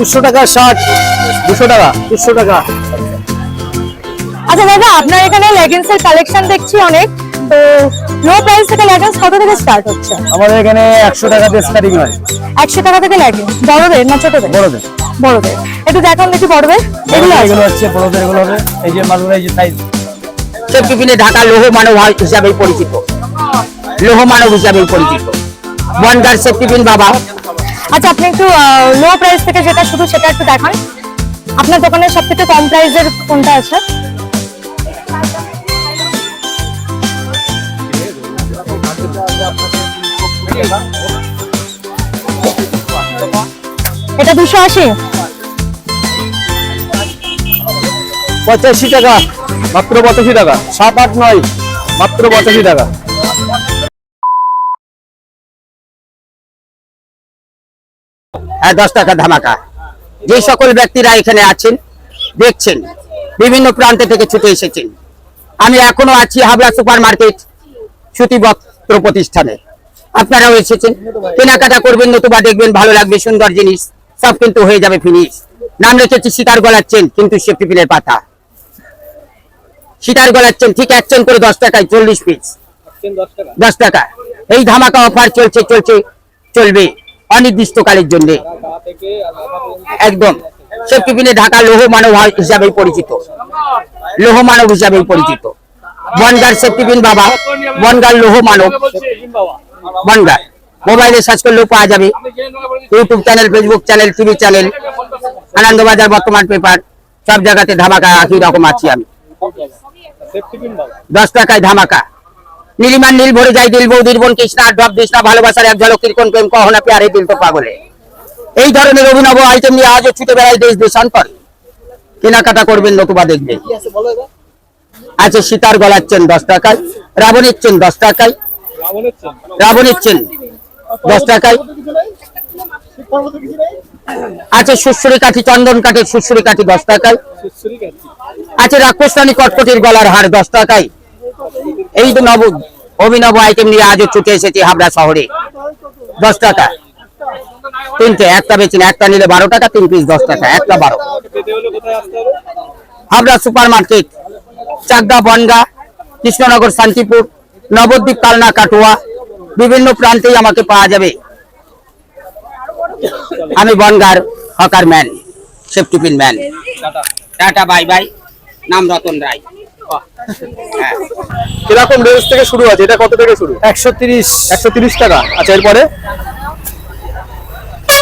দুশো টাকা শার্ট দুশো টাকা দুশো টাকা। আচ্ছা দাদা আপনার এখানে লেগিংস এর কালেকশন দেখছি অনেক। তো লো প্রাইস থেকে লেগিংস কত থেকে স্টার্ট হচ্ছে? আমাদের এখানে একশো টাকা দিয়ে স্টার্টিং হয়। একশো টাকা থেকে লেগিংস বড়দের না ছোটদের? বড়দের। বড়দের। একটু দেখান দেখি বড়দের। এগুলো আছে? এগুলো হচ্ছে বড়দের এগুলো হবে। এই যে মালগুলো এই যে সাইজ সেফটিপিনে ঢাকা লৌহ মানব হিসাবে পরিচিত। লৌহ মানব হিসাবে পরিচিত। বনগার সেফটিপিন বাবা আচ্ছা আপনি একটু লো প্রাইস থেকে যেটা শুধু সেটা একটু দেখান। আপনার দোকানে সব থেকে কম প্রাইসের কোনটা আছে? এটা দুশো আশি? পঁচাশি টাকা। মাত্র পঁচাশি টাকা। সাত আট নয়। মাত্র পঁচাশি টাকা। দশ টাকা ধামাকা। যে সকল ব্যক্তিরা এখানে আছেন দেখছেন বিভিন্ন প্রান্ত থেকে ছুটে এসেছেন। আমি এখনও আছি হাবড়া সুপার মার্কেট সুতি বস্ত্র প্রতিষ্ঠানে। আপনারাও এসেছেন কেনাকাটা করবেন নতুবা দেখবেন ভালো লাগবে সুন্দর জিনিস সব কিন্তু হয়ে যাবে ফিনিশ নাম রেখেছি সীতার গলার চেন কিন্তু সেফটি পিনের পাতা। সীতার গলার চেন ঠিক এক চেন করে দশ টাকায় চল্লিশ পিস দশ টাকা? এই ধামাকা অফার চলছে চলছে চলবে। অনির্দিষ্টকালের জন্য। একদম। সেফটিপিনে ঢাকা লৌহ মানব হিসাবে পরিচিত। লৌহ মানব হিসাবে পরিচিত। বনগার সেফটিপিন বাবা, বনগার লৌহ মানব বনগার। মোবাইলে সার্চ করলেও পাওয়া যাবে। YouTube channel Facebook channel TV channel Anandabazar Bartaman paper সব জায়গাতে ধামাকা একই রকম আছি আমি। দশ টাকায় ধামাকা। নীলিমার নীল ভরে যায় দিল বৌদির বোন কৃষ্ণা ডব কৃষ্ণা ভালোবাসার এক ঝলক কিরকন প্রেম কহনা পেয়ারে দিল তো পাগলে। এই ধরনের অভিনব আইটেম নিয়ে আজও ছুটে বেড়ায় দেশ দেশান্তর কেনাকাটা করবেন নতুবা দেখবেন। আছে সীতার গলার চেন দশ টাকায় রাবণের চেন দশ টাকায়। রাবণের চেন দশ টাকায়। আছে সুশ্রী কাঠি চন্দন কাঠের সুশ্রী কাঠি দশ টাকায়। আছে রাক্ষসানি কটকটির গলার হার দশ টাকায়। এই তো নব অভিনব আইটেম নিয়ে আজও ছুটে এসেছি হাবড়া শহরে। দশ টাকা। তিনটে একটা বেচেন একটা নিলে বারো টাকা তিন পিস দশ টাকা একটা বারো। হাবড়া সুপার মার্কেট চাকদা বনগা কৃষ্ণনগর শান্তিপুর নবদ্বীপ কালনা কাটুয়া বিভিন্ন প্রান্তেই আমাকে পাওয়া যাবে। আমি বনগার hawker man safety pin man tata bye bye. নাম রতন রায়। কীরকম রেঞ্জ থেকে শুরু আছে? এটা কত থেকে শুরু? একশো তিরিশ। একশো তিরিশ টাকা। আচ্ছা এরপরে?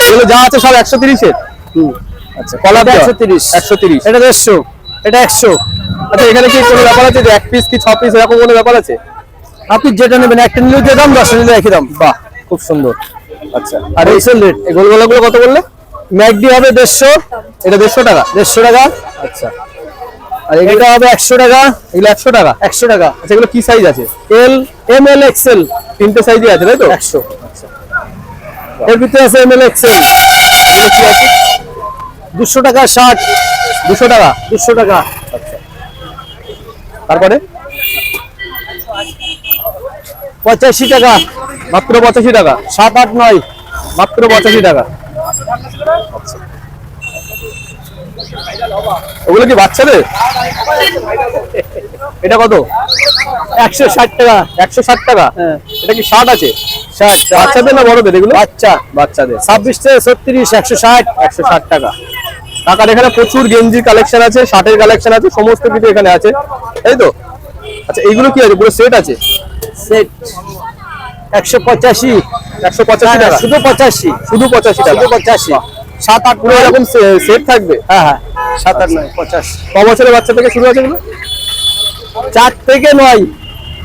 এগুলো যা আছে সব একশো তিরিশের? আচ্ছা কলা এটা 130 একশো তিরিশ। এটা দেড়শো। এটা একশো। আচ্ছা এখানে কি কোনো ব্যাপার আছে যে এক পিস কি ছ পিস এরকম কোনো ব্যাপার আছে? আপনি যেটা নেবেন একটা নিলেও দিয়ে দাম দশটা নিলে একই দাম। বাহ খুব সুন্দর। আচ্ছা আর এই রেট এই গোলগোলাগুলো কত বললে? ম্যাকডি হবে দেড়শো। এটা দেড়শো টাকা? দেড়শো টাকা। আচ্ছা। আর এটা হবে একশো টাকা এগুলো একশো টাকা। একশো টাকা। আচ্ছা এগুলো কি সাইজ আছে? এল এম এল এক্সেল তিনটে সাইজই আছে তাই তো? একশো। এর ভিতরে আছে এম এল এক্সেল কি আছে? দুশো টাকা শার্ট দুশো টাকা? দুশো টাকা। আচ্ছা। তারপরে? পঁচাশি টাকা। মাত্র পঁচাশি টাকা? সাত আট নয়। মাত্র পঁচাশি টাকা। ওগুলো কি বাচ্চাদের? এটা কত? একশো ষাট টাকা। একশো ষাট টাকা? হ্যাঁ। এটা কি ষাট আছে? ষাট বাচ্চাদের না বড়দের এগুলো? বাচ্চা। বাচ্চাদের। ছাব্বিশ থেকে ছত্রিশ একশো ষাট। একশো ষাট টাকা। টাকার এখানে প্রচুর গেঞ্জির কালেকশন আছে শার্টের কালেকশন আছে সমস্ত কিছু এখানে আছে। তাই তো? আচ্ছা এইগুলো কি আছে? পুরো সেট আছে? সেট একশো পঁচাশি। একশো পঁচাশি টাকা। শুধু পঁচাশি। শুধু পঁচাশি টাকা? শুধু পঁচাশি। সাত আট পুরো এরকম সেট থাকবে? হ্যাঁ হ্যাঁ। সাত আট ক বছরের বাচ্চা থেকে শুরু আছে এগুলো? চার থেকে নয়।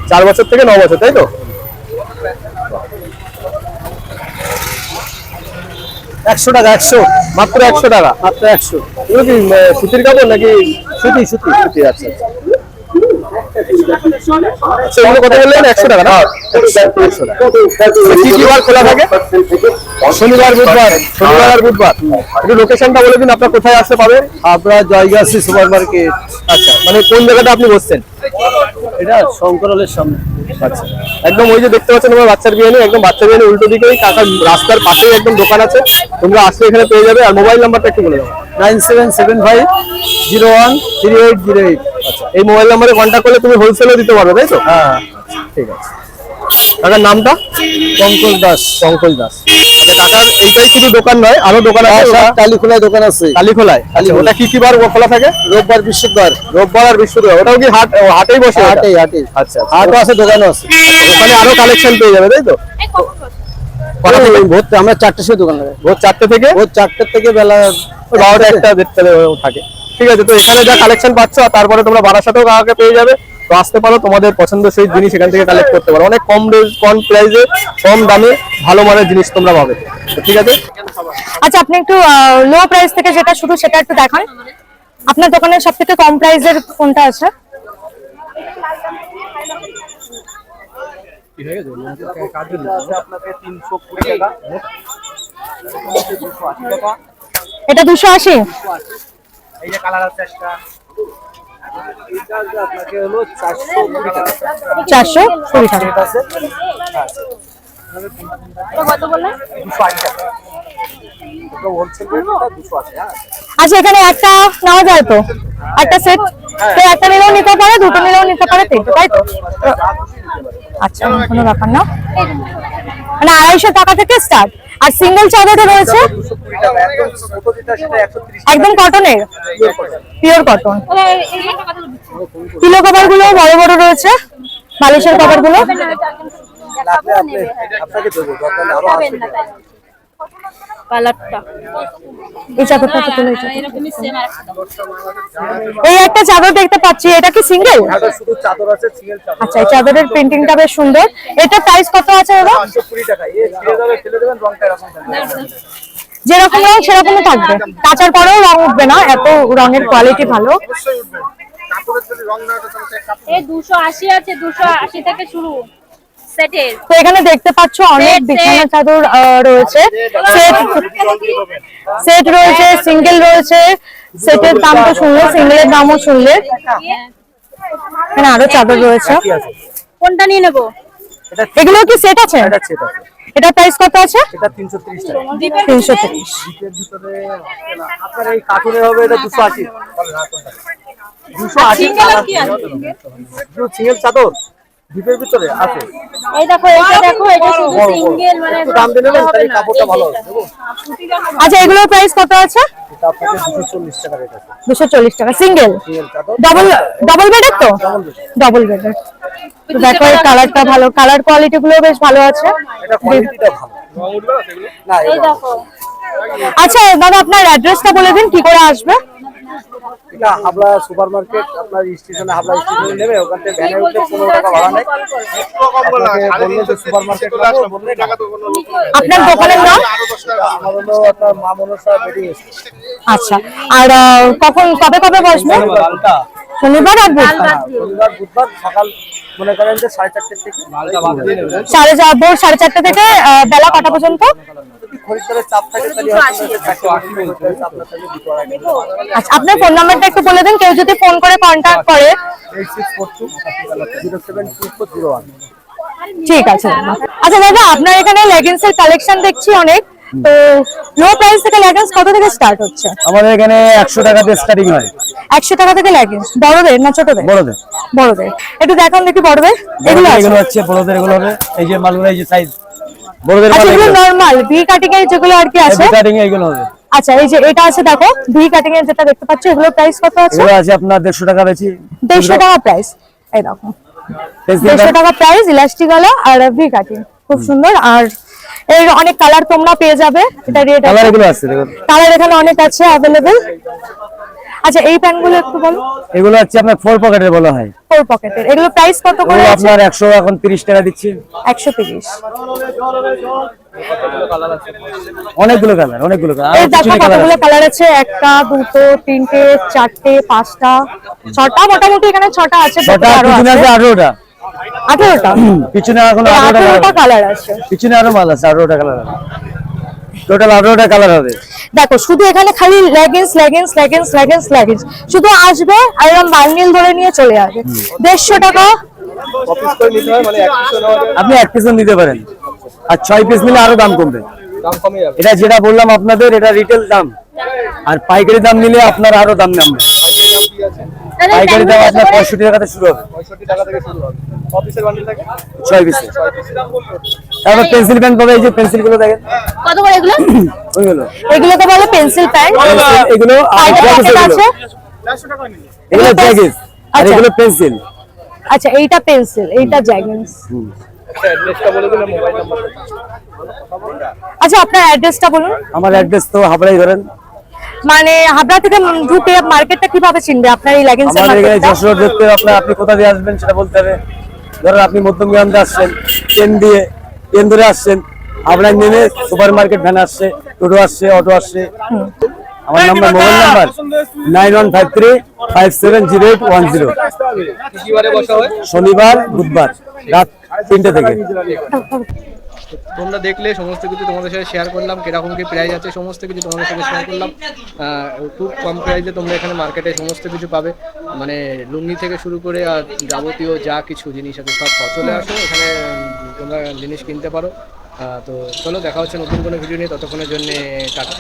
চার বছর থেকে ন বছর তাই তো? একশো টাকা একশো। মাত্র একশো টাকা? মাত্র একশো। এগুলো কি সুতির কাপড় নাকি সুতি সুতি? সুতি আছে আচ্ছা। এগুলো কত বললেন? একশো টাকা না? একশো টাকা। কি কি বার খোলা থাকে? শনিবার বুধবার শনিবার। আর বুধবার। একটু লোকেশনটা বলে দিন আপনার কোথায় আসতে পাবে? আপনার জয়গাছি সুপার মার্কেট। আচ্ছা মানে কোন জায়গাটা আপনি বসছেন? এটা শঙ্করলের সামনে। আচ্ছা একদম ওই যে দেখতে পাচ্ছ তোমার বাচ্চার বিরিয়ানি একদম বাচ্চার বিরিয়ানি উল্টো দিকেই কাকার রাস্তার পাশেই একদম দোকান আছে। তোমরা আসলে এখানে পেয়ে যাবে আর মোবাইল নাম্বারটা একটু বলে দাও। Nine seven seven five zero one three eight zero eight. আচ্ছা এই মোবাইল নাম্বারে কন্ট্যাক্ট করলে তুমি হোলসেলও দিতে পারবে তাই তো? হ্যাঁ। ঠিক আছে। কাকার নামটা? পঙ্কজ দাস। পঙ্কজ দাস। কাকার এইটাই শুধু দোকান নয় আরও দোকান আছে ওটা কালীখোলায় দোকান আছে। কালীখোলায়? আচ্ছা ওটা কি কি বার খোলা থাকে? রোববার বৃহস্পতিবার। রোববার আর বৃহস্পতিবার ওটাও কি হাট হাটেই বসে ওটা? হাটে হাটে আচ্ছা আচ্ছা। হাটও আছে দোকানও আছে। ওখানে আরও কালেকশন পেয়ে যাবে তাই তো? ভোর আমরা চারটের সময় দোকান লাগে ভোর চারটে থেকে? ভোর চারটের থেকে বেলা বারোটা একটা দেড়টা থাকে। ঠিক আছে তো এখানে যা কালেকশন পাচ্ছ তারপরে তোমরা বারাসাতেও কাকাকে পেয়ে যাবে। তো আসতে পারো তোমাদের পছন্দসই জিনিস এখান থেকে কালেক্ট করতে পারো। অনেক কম কম প্রাইসে কম দামে ভালো মানের জিনিস তোমরা পাবে। তো ঠিক আছে? আচ্ছা আপনি একটু লো প্রাইস থেকে যেটা শুধু সেটা একটু দেখান। আপনার দোকানে সব থেকে কম প্রাইসের কোনটা আছে? এটা দুশো আশি? চারশো কুড়ি টাকা। আচ্ছা এখানে একটা নেওয়া যায় তো? একটা সেট তো একটা নিলেও নিতে পারে, দুটো নিলেও নিতে পারে, তিনটে, তাই তো? আচ্ছা কোনো ব্যাপার না। মানে আড়াইশো টাকা থেকে স্টার্ট আর সিঙ্গেল চাদরটা রয়েছে? একদম কটনের পিওর কটন পিলো কভারগুলো বড় বড় রয়েছে। বালিশের কভারগুলো কালারটা। এই চাদরটা তো তুলে দিচ্ছি। এরকমই সেম আর এই একটা চাদর দেখতে পাচ্ছি এটা কি সিঙ্গেল? শুধু চাদর আছে সিঙ্গেল চাদর আচ্ছা এই চাদরের প্রিন্টিংটা বেশ সুন্দর। এটা প্রাইস কত আছে দাদা টাকা। এ ছিঁড়ে ফেলে দেবেন রংটা এরকম যেরকম রং সেরকমই থাকবে। কাচার পরেও রং উঠবে না এত রঙের কোয়ালিটি ভালো। এই দুশো আশি আছে দুশো আশি থেকে শুরু। সেটের। তো এখানে দেখতে পাচ্ছ অনেক বিছানা চাদর আহ, রয়েছে। সেট সেট রয়েছে সিঙ্গেল রয়েছে। সেটের দাম তো শুনলে সিঙ্গেলের দামও শুনলে। এখানে আরও চাদর রয়েছে। কোনটা নিয়ে নেব? এগুলো কি সেট আছে? এটা প্রাইস কত আছে? এটা তিনশো তিরিশ টাকা। তিনশো তিরিশ। এর ভিতরে আপনার এই কার্টুনে হবে এটা দুশো আশি। দুশো আশি সিঙ্গেল কি আছে? সিঙ্গেল চাদর। ডিপের ভিতরে আছে। এই দেখো এটা দেখো এটা শুধু সিঙ্গেল মানে দাম নেবেন হবে তাহলে কাপড়টা ভালো হবে আচ্ছা এগুলোর প্রাইস কত আছে? এটা আপনাকে টাকা রেট আছে। দুশো চল্লিশ টাকা সিঙ্গেল ডাবল ডাবল বেডের তো? ডাবল বেডের তো দেখো এই কালারটা ভালো। কালার কোয়ালিটি গুলো বেশ ভালো আছে। এটা কোয়ালিটিটা ভালো। না এই দেখো। আচ্ছা দাদা আপনার অ্যাড্রেসটা বলে দিন কি করে আসবে? এটা হাবড়া সুপার মার্কেট আপনার স্টেশনে হাবড়া স্টেশনে নেবে ওখান থেকে ভ্যানে উঠে পনেরো টাকা ভাড়া নেয়। সুপার মার্কেট আপনার দোকানের নাম? আমার হলো আপনার মা মনসা বেডিং আচ্ছা আর কখন কবে কবে বসবে? শনিবার আর বুধবার? শনিবার বুধবার সকাল মনে করেন যে সাড়ে চারটে থেকে। সাড়ে চার ভোর সাড়ে চারটে থেকে বেলা কটা পর্যন্ত? খরিদ্দারের চাপ থাকে আচ্ছা আপনার ফোন নাম্বারটা একটু বলে দিন কেউ যদি ফোন করে কন্ট্যাক্ট করে। ঠিক আছে। আচ্ছা দাদা আপনার এখানে লেগিংস এর কালেকশন দেখছি অনেক। তো লো প্রাইস থেকে লেগিংস কত থেকে স্টার্ট হচ্ছে? আমাদের এখানে একশো টাকা দিয়ে স্টার্টিং হয়। একশো টাকা থেকে লেগিংস বড়দের না ছোটদের? বড়দের। বড়দের। একটু দেখান দেখি বড়দের। এগুলো আছে। এগুলো হচ্ছে বড়দের এগুলো হবে। এই যে মালগুলো এই যে সাইজ বড়দের আচ্ছা এগুলো নরমাল ভি কাটিং এর যেগুলো আর কি আছে? এগুলো হবে। আচ্ছা এই যে এটা আছে দেখো ভি কাটিং এর যেটা দেখতে পাচ্ছ এগুলো প্রাইস কত আছে? এগুলো আছে আপনার দেড়শো টাকা বেশি। দেড়শো টাকা প্রাইস এই দেখো। দেড়শো টাকা প্রাইস ইলাস্টিক আর ভি কাটিং খুব সুন্দর। আর এর অনেক কালার তোমরা পেয়ে যাবে এটা রেট কালার এগুলো আছে কালার এখানে অনেক আছে আচ্ছা এই প্যান্টগুলো একটু বলো। এগুলো হচ্ছে আপনার ফোর পকেটের বলা হয়। ফোর পকেটের এগুলো প্রাইস কত করে আছে? আপনার একশো এখন তিরিশ টাকা দিচ্ছি। একশো তিরিশ। অনেকগুলো কালার অনেকগুলো কালার এই দেখো কতগুলো কালার আছে। একটা দুটো তিনটে চারটে পাঁচটা ছটা মোটামুটি এখানে ছটা আছে ছটা আরও পিছনে আছে। আছে আঠারোটা। আঠেরোটা? পিছনে এখন এই আঠারোটা আঠেরোটা কালার কালার আছে। পিছনে আরও মাল আছে আঠারোটা কালার হবে টোটাল আঠারোটা কালার হবে। দেখো শুধু এখানে খালি leggings leggings leggings leggings leggings শুধু আসবে আর এরকম বান্ডিল ধরে নিয়ে চলে যাবে দেড়শো টাকা। আপনি এক পিসও নিতে পারেন। আর ছয় পিস নিলে আরও দাম কমবে। দাম কমে যাবে এটা যেটা বললাম আপনাদের এটা রিটেল দাম। আর পাইকারি দাম নিলে আপনার আরও দাম নামবে। পাইকারি দাম আপনার পঁয়ষট্টি টাকা থেকে শুরু হবে। ছয় পিসে পিসের? তারপর পেন্সিল পেন পাবে এই যে পেন্সিলগুলো দেখেন। কত করে এগুলো? ওইগুলো এগুলোকে বলে পেন্সিল প্যান pencil, এগুলো এগুলো আছে? এগুলো আর আচ্ছা। এগুলো পেন্সিল আচ্ছা এইটা পেন্সিল এইটা আচ্ছা আপনার অ্যাড্রেসটা বলুন। আমার অ্যাড্রেস তো হাবড়াই ধরেন। মানে হাবড়া থেকে ঢুকে মার্কেটটা কীভাবে চিনবে? আপনার এই লেগিংস আমাদের এখানে যশোর দেখতে আপনার আপনি কোথা দিয়ে আসবেন সেটা বলতে হবে। ধরেন আপনি মধ্যমগ্রাম দিয়ে আসছেন ট্রেন দিয়ে ট্রেন ধরে আসছেন? আপনার নেমে সুপার মার্কেট ভ্যান আসছে টোটো আসছে অটো আসছে। আমার number mobile number nine one five three five seven zero eight one zero. হয়? শনিবার বুধবার রাত তিনটে থেকে। তোমরা দেখলে সমস্ত কিছু তোমাদের সাথে শেয়ার করলাম কীরকম কি প্রাইস আছে সমস্ত কিছু তোমাদের সাথে শেয়ার করলাম। আহ, খুব কম প্রাইসে তোমরা এখানে মার্কেটে সমস্ত কিছু পাবে। মানে লুঙ্গি থেকে শুরু করে আর যাবতীয় যা কিছু জিনিস আছে সব চলে আসো। এখানে তোমরা জিনিস কিনতে পারো। তো চলো দেখা হচ্ছে নতুন কোনো ভিডিও নিয়ে। ততক্ষণের জন্য টাটা।